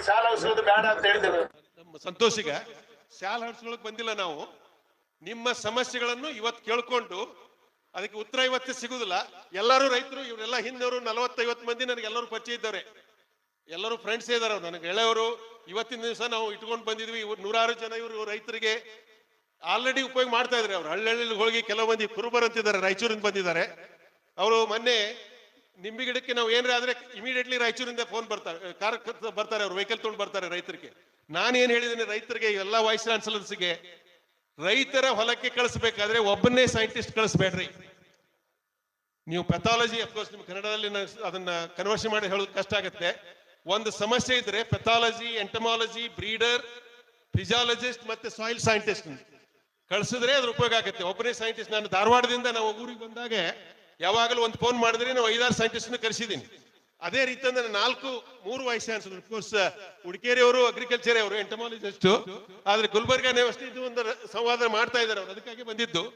ಈ ಸಾಲ ಉಳಿಸೋದು ಬೇಡ ಅಂತ ಹೇಳಿದ್ರು. ಸಂತೋಷಿಗ ಸಾಲ ಹಡ್ಸ್ಕೊಳಕ್ ಬಂದಿಲ್ಲ ನಾವು. ನಿಮ್ಮ ಸಮಸ್ಯೆಗಳನ್ನು ಇವತ್ತು ಕೇಳ್ಕೊಂಡು ಅದಕ್ಕೆ ಉತ್ತರ ಇವತ್ತೇ ಸಿಗುದಿಲ್ಲ. ಎಲ್ಲರೂ ರೈತರು, ಇವರೆಲ್ಲ ಹಿಂದವರು, ನಲವತ್ತೈವತ್ತು ಮಂದಿ ನನಗೆ ಎಲ್ಲರೂ ಪರಿಚಯ ಇದ್ದಾರೆ. ಎಲ್ಲರೂ ಫ್ರೆಂಡ್ಸ್ ಇದಾರೆ ಅವ್ರು, ನನಗೆ ಗೆಳೆಯವರು. ಇವತ್ತಿನ ದಿವಸ ನಾವು ಇಟ್ಕೊಂಡು ಬಂದಿದ್ವಿ ನೂರಾರು ಜನ ಇವರು ರೈತರಿಗೆ. ಆಲ್ರೆಡಿ ಉಪಯೋಗ ಮಾಡ್ತಾ ಇದ್ದಾರೆ ಅವ್ರು. ಹಳ್ಳಿ ಹೋಗಿ ಕೆಲವು ಮಂದಿ ಕುರುಬರ್ ಅಂತಿದ್ದಾರೆ, ರಾಯಚೂರಿಂದ ಬಂದಿದ್ದಾರೆ. ಅವರು ಮೊನ್ನೆ ನಿಂಬೆ ಗಿಡಕ್ಕೆ ನಾವು ಏನಾರ ಆದ್ರೆ ಇಮಿಡಿಯೇಟ್ಲಿ ರಾಯಚೂರಿಂದ ಫೋನ್ ಬರ್ತಾರೆ ಕಾರ್ ಬರ್ತಾರೆ ಅವ್ರು ವೆಹಿಕಲ್ ತೊಗೊಂಡು ಬರ್ತಾರೆ ರೈತರಿಗೆ. ನಾನು ಏನ್ ಹೇಳಿದ್ದೀನಿ ರೈತರಿಗೆ ಎಲ್ಲ ವಾಯ್ಸ್ ಚಾನ್ಸಲರ್ಸ್ಗೆ ರೈತರ ಹೊಲಕ್ಕೆ ಕಳಿಸ್ಬೇಕಾದ್ರೆ ಒಬ್ಬನೇ ಸೈಂಟಿಸ್ಟ್ ಕಳಿಸ್ಬೇಡ್ರಿ. ನೀವು ಪೆಥಾಲಜಿ ಅಫ್ಕೋರ್ಸ್ ನಿಮ್ ಕನ್ನಡದಲ್ಲಿ ಅದನ್ನ ಕನ್ವರ್ಷನ್ ಮಾಡಿ ಹೇಳೋದು ಕಷ್ಟ ಆಗುತ್ತೆ. ಒಂದು ಸಮಸ್ಯೆ ಇದ್ರೆ ಪೆಥಾಲಜಿ ಎಂಟಮಾಲಜಿ ಬ್ರೀಡರ್ ಫಿಸಿಯಾಲಜಿಸ್ಟ್ ಮತ್ತೆ ಸಾಯಿಲ್ ಸೈಂಟಿಸ್ಟ್ ಕಳಿಸಿದ್ರೆ ಅದ್ರ ಉಪಯೋಗ ಆಗುತ್ತೆ. ಒಬ್ಬನೇ ಸೈಂಟಿಸ್ಟ್ ನಾನು ಧಾರವಾಡದಿಂದ ನಾವು ಊರಿಗೆ ಬಂದಾಗ ಯಾವಾಗಲೂ ಒಂದು ಫೋನ್ ಮಾಡಿದ್ರೆ ನಾವು ಐದಾರು ಸೈಂಟಿಸ್ಟ್ ಕರೆಸಿದ್ದೀನಿ ಅದೇ ರೀತಿ ಅಂದ್ರೆ ನಾಲ್ಕು, ಮೂರು ವಯಸ್ಸ ಅನ್ಸುತ್ತೆ. ಕೋರ್ಸ್ ಹುಡುಕೇರಿ ಅವರು ಅಗ್ರಿಕಲ್ಚರ್ ಅವರು ಎಂಟಮಾಲಜಿಸ್ಟ್ ಆದ್ರೆ ಗುಲ್ಬರ್ಗ ಅಷ್ಟೇ ಇದು ಒಂದು ಸಂವಾದ ಮಾಡ್ತಾ ಇದ್ದಾರೆ ಅವ್ರು. ಅದಕ್ಕಾಗಿ ಬಂದಿದ್ದು.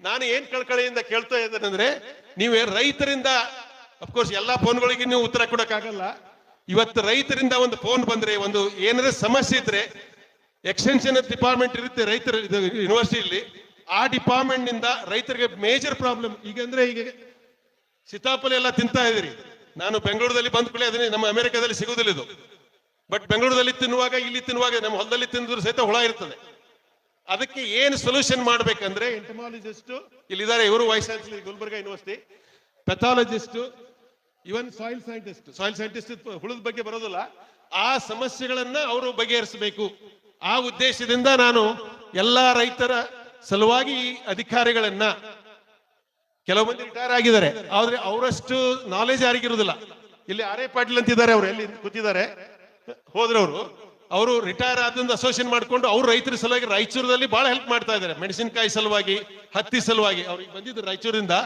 ನಾನು ಏನ್ ಕಳ್ಕಳೆಯಿಂದ ಕೇಳ್ತಾ ಇದ್ದೇನೆ ಅಂದ್ರೆ, ನೀವು ರೈತರಿಂದ ಅಫ್ಕೋರ್ಸ್ ಎಲ್ಲಾ ಫೋನ್ಗಳಿಗೆ ನೀವು ಉತ್ತರ ಕೊಡಕ್ಕಾಗಲ್ಲ. ಇವತ್ತು ರೈತರಿಂದ ಒಂದು ಫೋನ್ ಬಂದ್ರೆ, ಒಂದು ಏನಾದ್ರೆ ಸಮಸ್ಯೆ ಇದ್ರೆ ಎಕ್ಸ್ಟೆನ್ಷನ್ ಡಿಪಾರ್ಟ್ಮೆಂಟ್ ಇರುತ್ತೆ ರೈತರ ಯೂನಿವರ್ಸಿಟಿಯಲ್ಲಿ ಆ ಡಿಪಾರ್ಟ್ಮೆಂಟ್ನಿಂದ ರೈತರಿಗೆ ಮೇಜರ್ ಪ್ರಾಬ್ಲಮ್ ಈಗ ಅಂದ್ರೆ ಈಗ ಸೀತಾಫಲ ಎಲ್ಲ ತಿಂತಾ ಇದ್ರಿ ನಾನು ಬೆಂಗಳೂರಲ್ಲಿ ಬಂದ ಕೂಡ ಅದನ್ನ ನಮ್ಮ ಅಮೆರಿಕದಲ್ಲಿ ಸಿಗುದಿಲ್ಲ ಇದು. ಬಟ್ ಬೆಂಗಳೂರಲ್ಲಿ ತಿನ್ನುವಾಗ ಇಲ್ಲಿ ತಿನ್ನುವಾಗ ನಮ್ಮ ಹೊಲದಲ್ಲಿ ತಿಂದ್ರು ಸಹಿತ ಹುಳ ಇರ್ತದೆ. ಅದಕ್ಕೆ ಏನು ಸೊಲ್ಯೂಷನ್ ಮಾಡ್ಬೇಕಂದ್ರೆ ಎಂಟಮಾಲಜಿಸ್ಟ್ ಇಲ್ಲಿದ್ದಾರೆ ಇವರು vice chancellor Gulbarga university pathologist even soil scientist soil scientist ಹುಳದ ಬಗ್ಗೆ ಬರೋದಿಲ್ಲ. ಆ ಸಮಸ್ಯೆಗಳನ್ನ ಅವರು ಬಗೆಹರಿಸಬೇಕು. ಆ ಉದ್ದೇಶದಿಂದ ನಾನು ಎಲ್ಲಾ ರೈತರ ಸಲುವಾಗಿ ಅಧಿಕಾರಿಗಳನ್ನ ಕೆಲವು ಮಂದಿ ರಿಟೈರ್ ಆಗಿದ್ದಾರೆ ಆದ್ರೆ ಅವರಷ್ಟು ನಾಲೆಜ್ ಯಾರಿಗಿರುವುದಿಲ್ಲ. ಇಲ್ಲಿ ಆರ್ ಪಾಟೀಲ್ ಅಂತಿದ್ದಾರೆ ಅವ್ರು, ಎಲ್ಲಿ ಕೂತಿದ್ದಾರೆ ಹೋದ್ರವರು. ಅವರು ರಿಟೈರ್ ಆದ್ರಿಂದ ಅಸೋಸಿಯೇಷನ್ ಮಾಡ್ಕೊಂಡು ಅವ್ರು ರೈತರ ಸಲುವಾಗಿ ರಾಯಚೂರದಲ್ಲಿ ಬಹಳ ಹೆಲ್ಪ್ ಮಾಡ್ತಾ ಇದ್ದಾರೆ. ಮೆಣಸಿನಕಾಯಿ ಸಲುವಾಗಿ, ಹತ್ತಿ ಸಲುವಾಗಿ. ಅವ್ರಿಗೆ ಬಂದಿದ್ದು ರಾಯಚೂರಿಂದ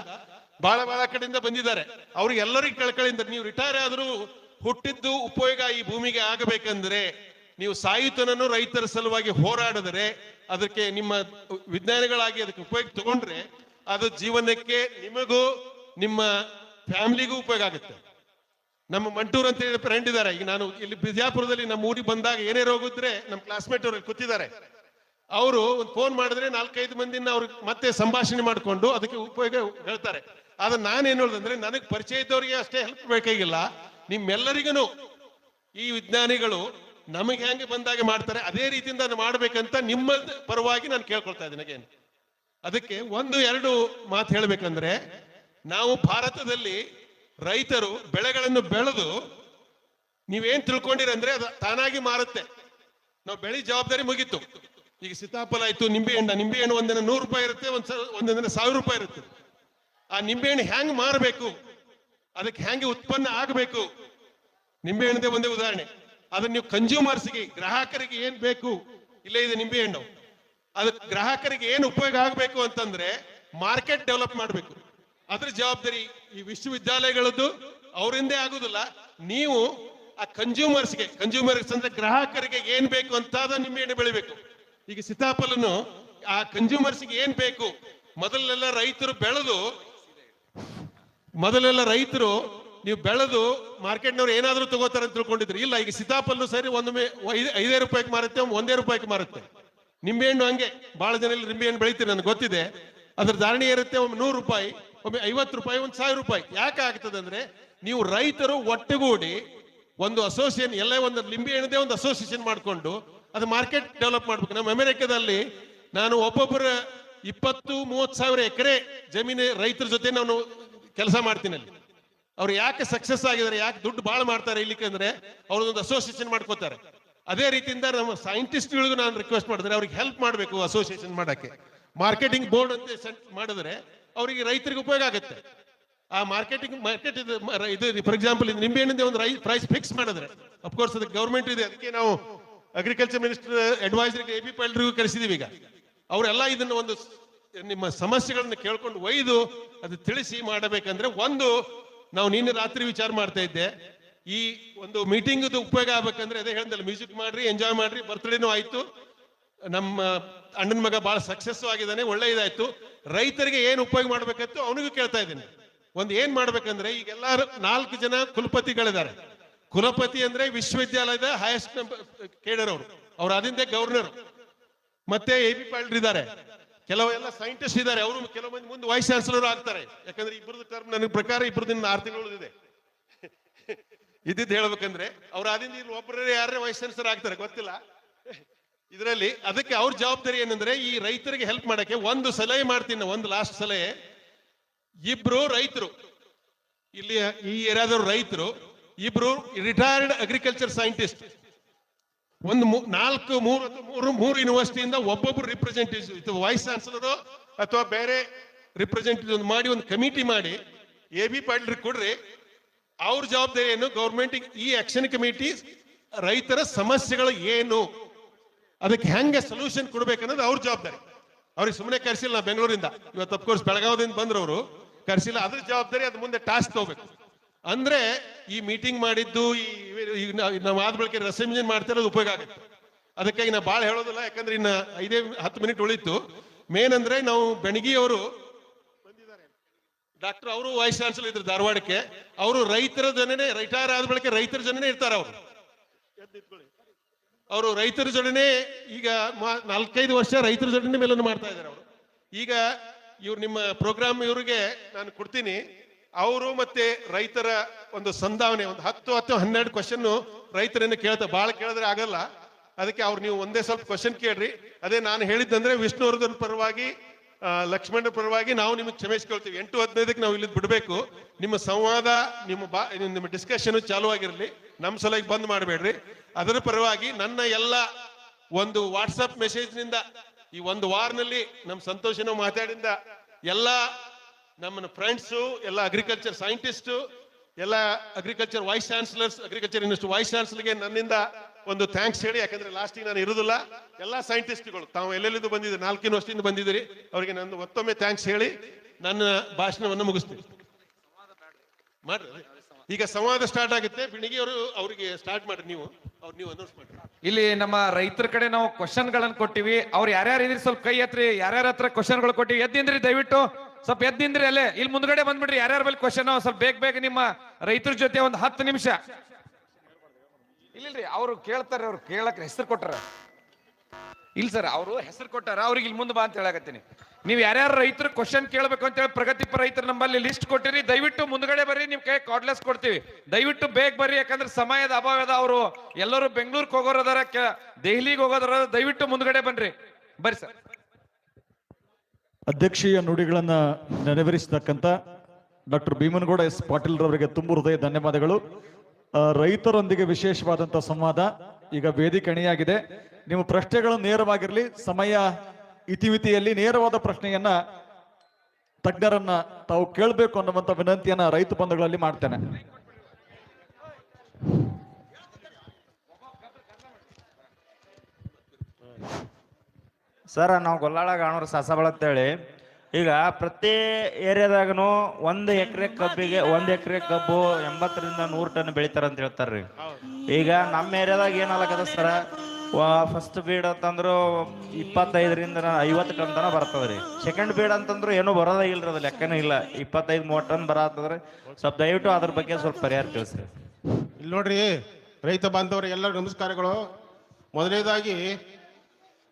ಬಹಳ ಬಹಳ ಕಡೆಯಿಂದ ಬಂದಿದ್ದಾರೆ. ಅವ್ರಿಗೆ ಎಲ್ಲರಿಗೂ ಕಳ್ಕಳಿಂದ ನೀವು ರಿಟೈರ್ ಆದ್ರೂ ಹುಟ್ಟಿದ್ದು ಉಪಯೋಗ ಈ ಭೂಮಿಗೆ ಆಗಬೇಕಂದ್ರೆ ನೀವು ಸಾಯುತನನ್ನು ರೈತರ ಸಲುವಾಗಿ ಹೋರಾಡಿದರೆ ಅದಕ್ಕೆ ನಿಮ್ಮ ವಿಜ್ಞಾನಿಗಳಾಗಿ ಅದಕ್ಕೆ ಉಪಯೋಗ ತಗೊಂಡ್ರೆ ಅದು ಜೀವನಕ್ಕೆ ನಿಮಗೂ ನಿಮ್ಮ ಫ್ಯಾಮಿಲಿಗೂ ಉಪಯೋಗ ಆಗುತ್ತೆ. ನಮ್ಮ ಮಂಟೂರ್ ಅಂತ ಹೇಳಿ ಫ್ರೆಂಡ್ ಇದ್ದಾರೆ. ಈಗ ನಾನು ಇಲ್ಲಿ ಬಿಜಾಪುರದಲ್ಲಿ ನಮ್ಮ ಊರಿಗೆ ಬಂದಾಗ ಏನೇ ರೋಗ ಇದ್ರೆ ನಮ್ಮ ಕ್ಲಾಸ್ಮೇಟ್ ಅವ್ರಿಗೆ ಕೂತಿದ್ದಾರೆ. ಅವರು ಒಂದು ಫೋನ್ ಮಾಡಿದ್ರೆ ನಾಲ್ಕೈದು ಮಂದಿನ ಅವ್ರಿಗೆ ಮತ್ತೆ ಸಂಭಾಷಣೆ ಮಾಡಿಕೊಂಡು ಅದಕ್ಕೆ ಉಪಯೋಗ ಹೇಳ್ತಾರೆ. ಆದ್ರೆ ನಾನೇನು ಹೇಳೋದಂದ್ರೆ ನನಗೆ ಪರಿಚಯ ಇದ್ದವರಿಗೆ ಅಷ್ಟೇ ಹೆಲ್ಪ್ ಬೇಕಾಗಿಲ್ಲ. ನಿಮ್ಮೆಲ್ಲರಿಗೂ ಈ ವಿಜ್ಞಾನಿಗಳು ನಮಗೆ ಹೆಂಗೆ ಬಂದಾಗ ಮಾಡ್ತಾರೆ, ಅದೇ ರೀತಿಯಿಂದ ಮಾಡ್ಬೇಕಂತ ನಿಮ್ಮ ಪರವಾಗಿ ನಾನು ಕೇಳ್ಕೊಳ್ತಾ ಇದ್ದೀನಿ again. ಅದಕ್ಕೆ ಒಂದು, ಎರಡು ಮಾತು ಹೇಳ್ಬೇಕಂದ್ರೆ, ನಾವು ಭಾರತದಲ್ಲಿ ರೈತರು ಬೆಳೆಗಳನ್ನು ಬೆಳೆದು ನೀವೇನ್ ತಿಳ್ಕೊಂಡಿರಂದ್ರೆ ಅದು ತಾನಾಗಿ ಮಾರುತ್ತೆ. ನಾವು ಬೆಳಿ ಜವಾಬ್ದಾರಿ ಮುಗೀತು. ಈಗ ಸೀತಾಫಲ ಆಯ್ತು ನಿಂಬೆ ನಿಂಬೆಹಣ್ಣು ನಿಂಬೆ ಒಂದಿನ ನೂರು ರೂಪಾಯಿ ಇರುತ್ತೆ, ಒಂದ್ ಒಂದಿನ ಸಾವಿರ ರೂಪಾಯಿ ಇರುತ್ತೆ. ಆ ನಿಂಬೆ ಹಣ್ಣು ಮಾರಬೇಕು? ಅದಕ್ಕೆ ಹೆಂಗೆ ಉತ್ಪನ್ನ ಆಗಬೇಕು? ನಿಂಬೆ ಹಣ್ಣದೇ ಒಂದೇ ಉದಾಹರಣೆ. ಅದನ್ನ ನೀವು ಕನ್ಸ್ಯೂಮರ್ಸ್ಗೆ ಗ್ರಾಹಕರಿಗೆ ಏನ್ ಬೇಕು? ಇಲ್ಲೇ ಇದೆ ನಿಂಬೆ ಹಣ್ಣು. ಗ್ರಾಹಕರಿಗೆ ಏನು ಉಪಯೋಗ ಆಗಬೇಕು ಅಂತಂದ್ರೆ ಮಾರ್ಕೆಟ್ ಡೆವಲಪ್ ಮಾಡಬೇಕು. ಅದ್ರ ಜವಾಬ್ದಾರಿ ಈ ವಿಶ್ವವಿದ್ಯಾಲಯಗಳದ್ದು, ಅವರಿಂದೇ ಆಗುದಿಲ್ಲ. ನೀವು ಆ ಕನ್ಸ್ಯೂಮರ್ಸ್ಗೆ ಕನ್ಸ್ಯೂಮರ್ಸ್ ಅಂದ್ರೆ ಗ್ರಾಹಕರಿಗೆ ಏನ್ ಬೇಕು ಅಂತ ನಿಂಬೆ ಹಣ್ಣು ಬೆಳಿಬೇಕು. ಈಗ ಸೀತಾಫಲನು ಆ ಕನ್ಸ್ಯೂಮರ್ಸ್ಗೆ ಏನ್ ಬೇಕು? ಮೊದಲೆಲ್ಲ ರೈತರು ಬೆಳೆದು, ಮೊದಲೆಲ್ಲ ರೈತರು ನೀವು ಬೆಳೆದು ಮಾರ್ಕೆಟ್ನವ್ರು ಏನಾದರೂ ತಗೋತಾರೆ ಅಂತ ತಿಳ್ಕೊಂಡಿದ್ರಿ. ಇಲ್ಲ, ಈಗ ಸೀತಾಫಲ್ಲು ಸರಿ ಒಂದೊಮ್ಮೆ ಐದ್- ರೂಪಾಯಿಗೆ ಮಾರುತ್ತೆ, ಒಂದೇ ರೂಪಾಯಿಗೆ ಮಾರುತ್ತೆ. ನಿಂಬೆಹಣ್ಣು ಹಂಗೆ ಬಹಳ ಜನ ಇಲ್ಲಿ ನಿಂಬೆಹಣ್ಣು ಬೆಳಿತೀರಿ ನನಗೆ ಗೊತ್ತಿದೆ. ಅದ್ರ ಧಾರಣೆ ಇರುತ್ತೆ ಒಮ್ಮೆ ನೂರು ರೂಪಾಯಿ, ಒಮ್ಮೆ ಐವತ್ತು ರೂಪಾಯಿ, ಒಂದು ಸಾವಿರ ರೂಪಾಯಿ. ಯಾಕೆ ಆಗ್ತದೆ ಅಂದ್ರೆ, ನೀವು ರೈತರು ಒಟ್ಟುಗೂಡಿ ಒಂದು ಅಸೋಸಿಯೇಷನ್ ಎಲ್ಲ ಒಂದು ಲಿಂಬೆ ಹಣ್ಣದೇ ಒಂದು ಅಸೋಸಿಯೇಷನ್ ಮಾಡಿಕೊಂಡು ಅದು ಮಾರ್ಕೆಟ್ ಡೆವಲಪ್ ಮಾಡ್ಬೇಕು. ನಮ್ಮ ಅಮೆರಿಕದಲ್ಲಿ ನಾನು ಒಬ್ಬೊಬ್ಬರ ಇಪ್ಪತ್ತು, ಮೂವತ್ತು ಸಾವಿರ ಎಕರೆ ಜಮೀನು ರೈತರ ಜೊತೆ ನಾನು ಕೆಲಸ ಮಾಡ್ತೀನಿ ಅಲ್ಲಿ. ಅವ್ರು ಯಾಕೆ ಸಕ್ಸಸ್ ಆಗಿದ್ದಾರೆ, ಯಾಕೆ ದುಡ್ಡು ಭಾಳ ಮಾಡ್ತಾರೆ ಇಲ್ಲಿಕ್ಕೆ ಅಂದ್ರೆ ಅವ್ರದ್ದೊಂದು ಅಸೋಸಿಯೇಷನ್ ಮಾಡ್ಕೋತಾರೆ. ಅದೇ ರೀತಿಯಿಂದ ನಮ್ಮ ಸೈಂಟಿಸ್ಟ್ಗಳಿಗೂ ನಾನು ರಿಕ್ವೆಸ್ಟ್ ಮಾಡಿದ್ರೆ ಅವ್ರಿಗೆ ಹೆಲ್ಪ್ ಮಾಡಬೇಕು ಅಸೋಸಿಯೇಷನ್ ಮಾಡೋಕ್ಕೆ. ಮಾರ್ಕೆಟಿಂಗ್ ಬೋರ್ಡ್ ಅಂತ ಸೆಟ್ ಮಾಡಿದ್ರೆ ಅವರಿಗೆ ರೈತರಿಗೆ ಉಪಯೋಗ ಆಗುತ್ತೆ. ಆ ಮಾರ್ಕೆಟಿಂಗ್ ಮಾರ್ಕೆಟ್ ಇದು ಇದು ಫಾರ್ ಎಕ್ಸಾಂಪಲ್ ಇದು ನಿಂಬೆಹಣ್ಣಿಂದ ಒಂದು ರೈ ಪ್ರೈಸ್ ಫಿಕ್ಸ್ ಮಾಡಿದ್ರೆ ಅಫ್ಕೋರ್ಸ್ ಅದಕ್ಕೆ ಗೌರ್ಮೆಂಟ್ ಇದೆ. ಅದಕ್ಕೆ ನಾವು ಅಗ್ರಿಕಲ್ಚರ್ ಮಿನಿಸ್ಟರ್ ಅಡ್ವೈಸರಿಗೆ ಎ ಬಿ ಪೈಲ್ರಿಗೂ ಕರೆಸಿದೀವಿ ಈಗ. ಅವರೆಲ್ಲ ಇದನ್ನ ಒಂದು ನಿಮ್ಮ ಸಮಸ್ಯೆಗಳನ್ನ ಕೇಳ್ಕೊಂಡು ಒಯ್ದು ಅದು ತಿಳಿಸಿ ಮಾಡಬೇಕಂದ್ರೆ ಒಂದು ನಾವು ನಿನ್ನೆ ರಾತ್ರಿ ವಿಚಾರ ಮಾಡ್ತಾ ಇದ್ದೆ. ಈ ಒಂದು ಮೀಟಿಂಗ್ ಉಪಯೋಗ ಆಗ್ಬೇಕಂದ್ರೆ ಅದೇ ಹೇಳ್ದಲ್ಲ, ಮ್ಯೂಸಿಕ್ ಮಾಡ್ರಿ, ಎಂಜಾಯ್ ಮಾಡ್ರಿ, ಬರ್ತ್ಡೇನೂ ಆಯ್ತು. ನಮ್ಮ ಅಣ್ಣನ ಮಗ ಬಹಳ ಸಕ್ಸಸ್ ಆಗಿದ್ದಾನೆ, ಒಳ್ಳೆ ಇದಾಯ್ತು. ರೈತರಿಗೆ ಏನು ಉಪಯೋಗ ಮಾಡ್ಬೇಕಂತ ಅವನಿಗೂ ಕೇಳ್ತಾ ಇದ್ದೀನಿ. ಒಂದು ಏನ್ ಮಾಡ್ಬೇಕಂದ್ರೆ ಈಗ ಎಲ್ಲಾರು ನಾಲ್ಕು ಜನ ಕುಲಪತಿಗಳಿದ್ದಾರೆ. ಕುಲಪತಿ ಅಂದ್ರೆ ವಿಶ್ವವಿದ್ಯಾಲಯದ ಹೈಯೆಸ್ಟ್ ಕೇಡರ್ ಅವರು. ಅವ್ರು ಅದಿಂದೆ ಗವರ್ನರ್ ಮತ್ತೆ ಎ ಬಿ ಪಾಟೀಲ್ ಇದ್ದಾರೆ. ಕೆಲವೆಲ್ಲ ಸೈಂಟಿಸ್ಟ್ ಇದ್ದಾರೆ, ಅವರು ಕೆಲವು ಮಂದಿ ಮುಂದೆ ವೈಸ್ ಚಾನ್ಸಲರ್ ಆಗ್ತಾರೆ. ಯಾಕಂದ್ರೆ ಇಬ್ಬರದ ಟರ್ಮ್ ನನಗೆ ಪ್ರಕಾರ ಇಬ್ಬರದಿಂದ ಆರು ತಿಂಗಳು ಇದೆ ಇದ್ದಿದ್ದು ಹೇಳ್ಬೇಕಂದ್ರೆ, ಅವ್ರ ಆದಿಂದ ಇಲ್ಲಿ ಒಬ್ಬರೇ ಯಾರೇ ವೈಸ್ ಚಾನ್ಸಲರ್ ಆಗ್ತಾರೆ ಗೊತ್ತಿಲ್ಲ. ಇದರಲ್ಲಿ ಅದಕ್ಕೆ ಅವ್ರ ಜವಾಬ್ದಾರಿ ಏನಂದ್ರೆ, ಈ ರೈತರಿಗೆ ಹೆಲ್ಪ್ ಮಾಡಕ್ಕೆ ಒಂದು ಸಲಹೆ ಮಾಡ್ತೀನಿ ಒಂದು ಲಾಸ್ಟ್ ಸಲಹೆ. ಇಬ್ರು ರೈತರು, ಇಲ್ಲಿ ಈ ಏರಿಯಾದವ್ರು ರೈತರು, ಇಬ್ರು ರಿಟೈರ್ಡ್ ಅಗ್ರಿಕಲ್ಚರ್ ಸೈಂಟಿಸ್ಟ್ ಒಂದು ನಾಲ್ಕು ಮೂರು ಮೂರು ಮೂರು ಯೂನಿವರ್ಸಿಟಿಯಿಂದ ಒಬ್ಬೊಬ್ರು ರಿಪ್ರೆಸೆಂಟೇಟಿವ್ ವೈಸ್ ಚಾನ್ಸಲರು ಅಥವಾ ಬೇರೆ ರಿಪ್ರೆಸೆಂಟೇಟಿವ್ ಮಾಡಿ ಒಂದು ಕಮಿಟಿ ಮಾಡಿ ಎ ಬಿ ಪಾಟೀಲ್ ಕೊಡ್ರಿ. ಅವ್ರ ಜವಾಬ್ದಾರಿ ಏನು? ಗೌರ್ಮೆಂಟ್ ಈ ಆಕ್ಷನ್ ಕಮಿಟಿ ರೈತರ ಸಮಸ್ಯೆಗಳು ಏನು? ಅದಕ್ಕೆ ಹೆಂಗೆ ಸೊಲ್ಯೂಷನ್ ಕೊಡ್ಬೇಕನ್ನೋದು ಅವ್ರ ಜವಾಬ್ದಾರಿ. ಅವ್ರಿಗೆ ಸುಮ್ಮನೆ ಕರ್ಸಿಲ್ಲ ಬೆಂಗಳೂರಿಂದ. ಇವತ್ತು ಅಫ್ಕೋರ್ಸ್ ಬೆಳಗಾವದಿಂದ ಬಂದ್ರು ಅವರು. ಕರ್ಸಿಲ್ಲ, ಅದ್ರ ಜವಾಬ್ದಾರಿ ಅದು ಮುಂದೆ ಟಾಸ್ಕ್ ತಗೋಬೇಕು. ಅಂದ್ರೆ ಈ ಮೀಟಿಂಗ್ ಮಾಡಿದ್ದು ಈ ನಾವು ಆದ ಬಳಿಕ ರೆಸೆಪ್ಷನ್ ಮಾಡ್ತಿರೋದು ಉಪಯೋಗ ಆಗುತ್ತೆ. ಅದಕ್ಕಾಗಿ ನಾ ಭಾಳ ಹೇಳೋದಿಲ್ಲ, ಯಾಕಂದ್ರೆ ಇನ್ನ ಐದೇ ಹತ್ತು ಮಿನಿಟ್ ಉಳಿತು. ಮೇನ್ ಅಂದ್ರೆ ನಾವು ಬೆಣಗಿ ಅವರು ಡಾಕ್ಟರ್ ಅವರು ವೈಸ್ ಚಾನ್ಸಲರ್ ಇದ್ರು ಧಾರವಾಡಕ್ಕೆ. ಅವರು ರೈತರ ಜನನೇ ರಿಟೈರ್ ಆದ ಬಳಿಕ ರೈತರ ಜನನೇ ಇರ್ತಾರೆ ಅವರು. ಅವರು ರೈತರ ಜೊಡನೆ ಈಗ ನಾಲ್ಕೈದು ವರ್ಷ ರೈತರ ಜೊಡನೆ ಮೇಲನ್ನು ಮಾಡ್ತಾ ಇದ್ದಾರೆ ಅವರು. ಈಗ ಇವ್ರು ನಿಮ್ಮ ಪ್ರೋಗ್ರಾಮ್ ಇವರಿಗೆ ನಾನು ಕೊಡ್ತೀನಿ. ಅವರು ಮತ್ತೆ ರೈತರ ಒಂದು ಸಂಧಾವನೆ, ಒಂದು ಹತ್ತು ಹತ್ತು ಹನ್ನೆರಡು ಕ್ವಶನ್ ರೈತರನ್ನು ಕೇಳ್ತಾ ಬಹಳ ಕೇಳಿದ್ರೆ ಆಗಲ್ಲ. ಅದಕ್ಕೆ ಅವ್ರು ನೀವು ಒಂದೇ ಸ್ವಲ್ಪ ಕ್ವಶನ್ ಕೇಳ್ರಿ. ಅದೇ ನಾನು ಹೇಳಿದ್ದಂದ್ರೆ ವಿಷ್ಣುವರ್ಧನ್ ಪರವಾಗಿ ಲಕ್ಷ್ಮಣರ ಪರವಾಗಿ ನಾವು ನಿಮಗೆ ಕ್ಷಮಿಸ್ಕೊಳ್ತೀವಿ ಎಂಟು ಹದಿನೈದಕ್ಕೆ ನಾವು ಇಲ್ಲಿ ಬಿಡಬೇಕು. ನಿಮ್ಮ ಸಂವಾದ, ನಿಮ್ಮ ಬಾ ನಿಮ್ಮ ಡಿಸ್ಕಷನ್ ಚಾಲು ಆಗಿರಲಿ. ನಮ್ಮ ಸಲುವಾಗಿ ಬಂದ್ ಮಾಡಬೇಡ್ರಿ. ಅದರ ಪರವಾಗಿ ನನ್ನ ಎಲ್ಲ ಒಂದು ವಾಟ್ಸಪ್ ಮೆಸೇಜ್ನಿಂದ ಈ ಒಂದು ವಾರ್ನಲ್ಲಿ ನಮ್ಮ ಸಂತೋಷನ ಮಾತಾಡಿಂದ ಎಲ್ಲ ನಮ್ಮ ಫ್ರೆಂಡ್ಸು ಎಲ್ಲ ಅಗ್ರಿಕಲ್ಚರ್ ಸೈಂಟಿಸ್ಟು ಎಲ್ಲ agriculture vice chancellors agriculture university vice ಚಾನ್ಸಲರ್ಗೆ ನನ್ನಿಂದ ಒಂದು ಥ್ಯಾಂಕ್ಸ್ ಹೇಳಿ, ಯಾಕಂದ್ರೆ ಲಾಸ್ಟಿಗೆ ನಾನು ಇರುದಿಲ್ಲ. ಎಲ್ಲ ಸೈಂಟಿಸ್ಟ್ಗಳು ತಾವು ಎಲ್ಲೆಲ್ಲಿದ್ದು ಬಂದಿದ್ದೀರಿ? ನಾಲ್ಕಿನ ವರ್ಷದಿಂದ ಬಂದಿದ್ದೀರಿ. ಅವರಿಗೆ ನಾನು ಮತ್ತೊಮ್ಮೆ ಥ್ಯಾಂಕ್ಸ್ ಹೇಳಿ, ನನ್ನ ಭಾಷಣವನ್ನು ಮುಗಿಸ್ತೀನಿ. ಮಾಡ್ರಿ ಈಗ ಸಂವಾದ ಸ್ಟಾರ್ಟ್ ಆಗುತ್ತೆ. ಬಿಣಿಗೆ ಅವರು ಅವರಿಗೆ ಸ್ಟಾರ್ಟ್ ಮಾಡ್ರಿ ನೀವು. ಅವ್ರು ನೀವು ಅನೌನ್ಸ್ ಮಾಡ್ರಿ. ಇಲ್ಲಿ ನಮ್ಮ ರೈತರ ಕಡೆ ನಾವು ಕ್ವಶನ್ ಗಳನ್ನ ಕೊಟ್ಟಿವಿ. ಅವ್ರು ಯಾರ್ಯಾರು ಇದ್ರಿ ಸ್ವಲ್ಪ ಕೈ ಹತ್ರಿ ಯಾರ್ಯಾರ ಹತ್ರ ಕ್ವಶನ್ಗಳು ಕೊಟ್ಟಿವಿ ಎದ್ದಿಂದ್ರಿ ದಯವಿಟ್ಟು. ಸ್ವಲ್ಪ ಎದ್ದಿಂದ್ರಿ ಅಲ್ಲೇ. ಇಲ್ಲಿ ಮುಂದ್ಗಡೆ ಬಂದ್ಬಿಡ್ರಿ. ಯಾರ್ಯಾರ ಮೇಲೆ ಕ್ವಶನ್ ಸ್ವಲ್ಪ ಬೇಗ ಬೇಗ ನಿಮ್ಮ ರೈತರ ಜೊತೆ ಒಂದು ಹತ್ತು ನಿಮಿಷ. ಇಲ್ಲಿಲ್ರಿ ಅವ್ರು ಕೇಳ್ತಾರೆ ಅವ್ರು ಕೇಳಕ್ ಹೆಸರು ಕೊಟ್ಟಾರ ಇಲ್ಲ ಸರ್ ಅವರು ಹೆಸರು ಕೊಟ್ಟಾರ ಅವ್ರಿಗೆ ಇಲ್ಲಿ ಮುಂದೆ ಬಾ ಅಂತ ಹೇಳಕತ್ತೀನಿ. ನೀವು ಯಾರ್ಯಾರು ರೈತರು ಕ್ವಶನ್ ಕೇಳಬೇಕು ಅಂತ ಹೇಳಿ ಪ್ರಗತಿಪರ ರೈತರು ನಮ್ಮಲ್ಲಿ ಲಿಸ್ಟ್ ಕೊಟ್ಟಿರಿ. ದಯವಿಟ್ಟು ಮುಂದ್ಗಡೆ ಬರ್ರಿ ನಿಮ್ ಕೈ ಕಾರ್ಡ್ಲೆಸ್ ಕೊಡ್ತೀವಿ. ದಯವಿಟ್ಟು ಬೇಗ ಬರ್ರಿ ಯಾಕಂದ್ರೆ ಸಮಯದ ಅಭಾವ ಅದ ಅವರು ಎಲ್ಲರೂ ಬೆಂಗಳೂರಿಗೆ ಹೋಗೋರದಾರ ದೆಹಲಿಗೆ ಹೋಗೋದಾರ ದಯವಿಟ್ಟು ಮುಂದ್ಗಡೆ ಬನ್ರಿ. ಬರ್ರಿ ಸರ್. ಅಧ್ಯಕ್ಷೀಯ ನುಡಿಗಳನ್ನು ನೆರವೇರಿಸತಕ್ಕಂತ ಡಾಕ್ಟರ್ ಭೀಮನಗೌಡ ಎಸ್ ಪಾಟೀಲ್ ರವರಿಗೆ ತುಂಬ ಹೃದಯ ಧನ್ಯವಾದಗಳು. ರೈತರೊಂದಿಗೆ ವಿಶೇಷವಾದಂಥ ಸಂವಾದ ಈಗ ವೇದಿಕೆ ಅಣಿಯಾಗಿದೆ ನಿಮ್ಮ ಪ್ರಶ್ನೆಗಳು ನೇರವಾಗಿರಲಿ, ಸಮಯ ಇತಿಮಿತಿಯಲ್ಲಿ ನೇರವಾದ ಪ್ರಶ್ನೆಯನ್ನ ತಜ್ಞರನ್ನ ತಾವು ಕೇಳಬೇಕು ಅನ್ನುವಂತ ವಿನಂತಿಯನ್ನ ರೈತ ಬಂಧುಗಳಲ್ಲಿ ಮಾಡ್ತೇನೆ. ಸರ್, ನಾವು ಗೊಲ್ಲಾಳ ಗಾಣೂರು ಸಾಸಬಳ ಅಂತೇಳಿ ಈಗ ಪ್ರತಿ ಏರಿಯಾದಾಗನು ಒಂದು ಎಕರೆ ಕಬ್ಬಿಗೆ ಒಂದು ಎಕರೆ ಕಬ್ಬು ಎಂಬತ್ತರಿಂದ ನೂರು ಟನ್ ಬೆಳಿತಾರ ಅಂತ ಹೇಳ್ತಾರ್ರಿ. ಈಗ ನಮ್ಮ ಏರಿಯಾದಾಗ ಏನಾಗದ ಸರ ಫಸ್ಟ್ ಬೀಡ್ ಅಂತಂದ್ರು ಇಪ್ಪತ್ತೈದರಿಂದ ಐವತ್ತು ಟನ್ ತನ ಬರ್ತದ್ರಿ. ಸೆಕೆಂಡ್ ಬೀಡ್ ಅಂತಂದ್ರು ಏನೂ ಬರೋದಾಗಿಲ್ರಿ ಅದು ಲೆಕ್ಕನೇ ಇಲ್ಲ. ಇಪ್ಪತ್ತೈದು, ಮೂವತ್ತು ಟನ್ ಬರತ್ತದ್ರಿ ಸ್ವಲ್ಪ ದಯವಿಟ್ಟು ಅದ್ರ ಬಗ್ಗೆ ಸ್ವಲ್ಪ ಪರಿಹಾರ ತಿಳಿಸ್ರಿ. ಇಲ್ಲಿ ನೋಡ್ರಿ, ರೈತ ಬಾಂಧವರಿಗೆ ಎಲ್ಲ ನಮಸ್ಕಾರಗಳು. ಮೊದಲನೇದಾಗಿ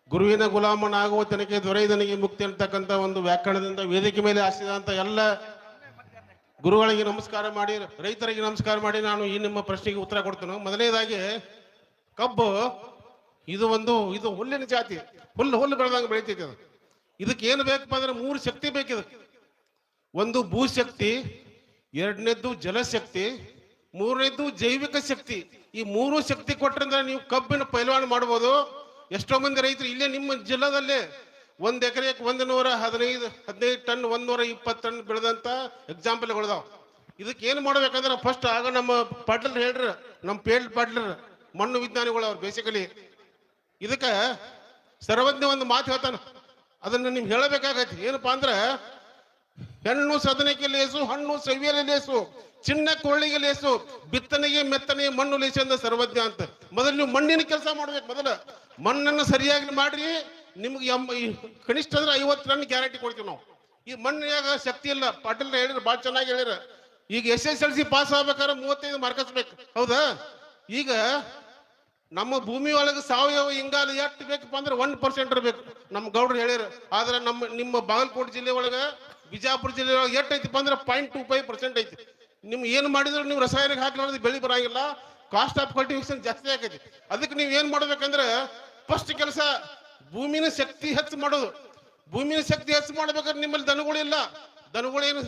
ಗುರುವಿನ ಗುಲಾಮನಾಗುವ ತನಕ ದೊರೆಯದನಿಗೆ ಮುಕ್ತಿ ಅಂತಕ್ಕಂಥ ಒಂದು ವ್ಯಾಕರಣದಿಂದ ವೇದಿಕೆ ಮೇಲೆ ಆಸಿದಂಥ ಎಲ್ಲ ಗುರುಗಳಿಗೆ ನಮಸ್ಕಾರ ಮಾಡಿ, ರೈತರಿಗೆ ನಮಸ್ಕಾರ ಮಾಡಿ ನಾನು ಈ ನಿಮ್ಮ ಪ್ರಶ್ನೆಗೆ ಉತ್ತರ ಕೊಡ್ತೇನೆ. ಮೊದಲನೇದಾಗಿ, ಕಬ್ಬು, ಇದು ಒಂದು, ಇದು ಹುಲ್ಲಿನ ಜಾತಿ. ಹುಲ್ಲು ಹುಲ್ಲು ಬೆಳೆದಂಗೆ ಬೆಳಿತೈತಿ ಅದು. ಇದಕ್ಕೆ ಏನು ಬೇಕಪ್ಪ ಅಂದ್ರೆ ಮೂರು ಶಕ್ತಿ ಬೇಕಿದೆ. ಒಂದು ಭೂಶಕ್ತಿ, ಎರಡನೇದ್ದು ಜಲಶಕ್ತಿ, ಮೂರನೇದ್ದು ಜೈವಿಕ ಶಕ್ತಿ. ಈ ಮೂರು ಶಕ್ತಿ ಕೊಟ್ಟರೆ ನೀವು ಕಬ್ಬಿನ ಪೈಲ್ವಾನ ಮಾಡ್ಬೋದು. ಎಷ್ಟೋ ಮಂದಿ ರೈತರು ಇಲ್ಲೇ ನಿಮ್ಮ ಜಿಲ್ಲಾದಲ್ಲೇ ಒಂದ್ ಎಕರೆಗೆ ಒಂದು ನೂರ ಹದಿನೈದು ಹದಿನೈದು ಟನ್, ಒಂದ್ ನೂರ ಇಪ್ಪತ್ತು ಟನ್ ಬೆಳೆದಂತ ಎಕ್ಸಾಂಪಲ್ಗಳಿದಾವ ಇದಕ್ಕೆ ಏನು ಮಾಡ್ಬೇಕಂದ್ರೆ ಫಸ್ಟ್ ಆಗ ನಮ್ಮ ಪಾಟ್ಲರ್ ಹೇಳ್ರ, ನಮ್ಮ ಪೇಲ್ ಪಾಟ್ಲರ್, ಮಣ್ಣು ವಿಜ್ಞಾನಿಗಳು ಅವ್ರು ಬೇಸಿಕಲಿ ಇದಕ್ಕೆ ಸರ್ವಜ್ಞ ಒಂದು ಮಾತು ಹೇಳ್ತಾನ. ಅದನ್ನ ನಿಮ್ಗೆ ಹೇಳಬೇಕಾಗತ್ತೆ ಏನಪ್ಪಾ ಅಂದ್ರೆ ಹೆಣ್ಣು ಸದನಕ್ಕೆ ಲೇಸು, ಹಣ್ಣು ಸವಿಯಲ್ಲಿ ಲೇಸು, ಚಿನ್ನ ಕೊಳ್ಳಿಗೆ ಲೇಸು, ಬಿತ್ತನೆಗೆ, ಮೆತ್ತನೆಗೆ ಮಣ್ಣು ಲೇಸು ಅಂದ ಸರ್ವಜ್ಞ ಅಂತ. ಮೊದಲು ನೀವು ಮಣ್ಣಿನ ಕೆಲಸ ಮಾಡ್ಬೇಕು ಮೊದಲು. ಮಣ್ಣನ್ನು ಸರಿಯಾಗಿ ಮಾಡ್ರಿ, ನಿಮ್ಗೆ ಎಂ ಕನಿಷ್ಠ ಅಂದ್ರೆ ಐವತ್ತು ರನ್ ಗ್ಯಾರಂಟಿ ಕೊಡ್ತೀವಿ ನಾವು. ಈ ಮಣ್ಣಿನಾಗ ಶಕ್ತಿ ಇಲ್ಲ. ಪಾಟೀಲ್ ಹೇಳಿದ್ರು, ಭಾಳ ಚೆನ್ನಾಗಿ ಹೇಳಿರ ಈಗ S S L C pass ಆಗ್ಬೇಕಾದ್ರೆ ಮೂವತ್ತೈದು ಮಾರ್ಕಸ್ಬೇಕು ಹೌದಾ? ಈಗ ನಮ್ಮ ಭೂಮಿ ಒಳಗೆ ಸಾವಯವ ಇಂಗಾಲ ಎಷ್ಟು ಬೇಕಪ್ಪ ಅಂದ್ರೆ ಒನ್ ಪರ್ಸೆಂಟ್ ಇರಬೇಕು. ನಮ್ಮ ಗೌಡ್ರು ಹೇಳಿರ ಆದ್ರೆ ನಮ್ಮ, ನಿಮ್ಮ ಬಾಗಲಕೋಟೆ ಜಿಲ್ಲೆ ಒಳಗೆ ಬಿಜಾಪುರ ಜಿಲ್ಲೆ ಎಷ್ಟು ಅಂದ್ರೆ ಪಾಯಿಂಟ್ ಟೂ ಫೈವ್ ಪರ್ಸೆಂಟ್ ಐತಿ. ನಿಮ್ ಏನು ಮಾಡಿದ್ರು ನೀವು ರಸಾಯನಿಕ ಹಾಕಲಾರ್ದು ಬೆಳೆ ಬರಂಗಿಲ್ಲ. ಕಾಸ್ಟ್ ಆಫ್ ಕಲ್ಟಿವೇಶನ್ ಜಾಸ್ತಿ ಆಗೈತಿ ಅದಕ್ಕೆ ನೀವು ಏನ್ ಮಾಡ್ಬೇಕಂದ್ರೆ ಫಸ್ಟ್ ಕೆಲಸ ಭೂಮಿನ ಶಕ್ತಿ ಹೆಚ್ಚು ಮಾಡೋದು. ಭೂಮಿನ ಶಕ್ತಿ ಹೆಚ್ಚು ಮಾಡ್ಬೇಕಾದ್ರೆ ನಿಮ್ಮಲ್ಲಿ ದನಗಳಿಲ್ಲ ದನಗಳೇನು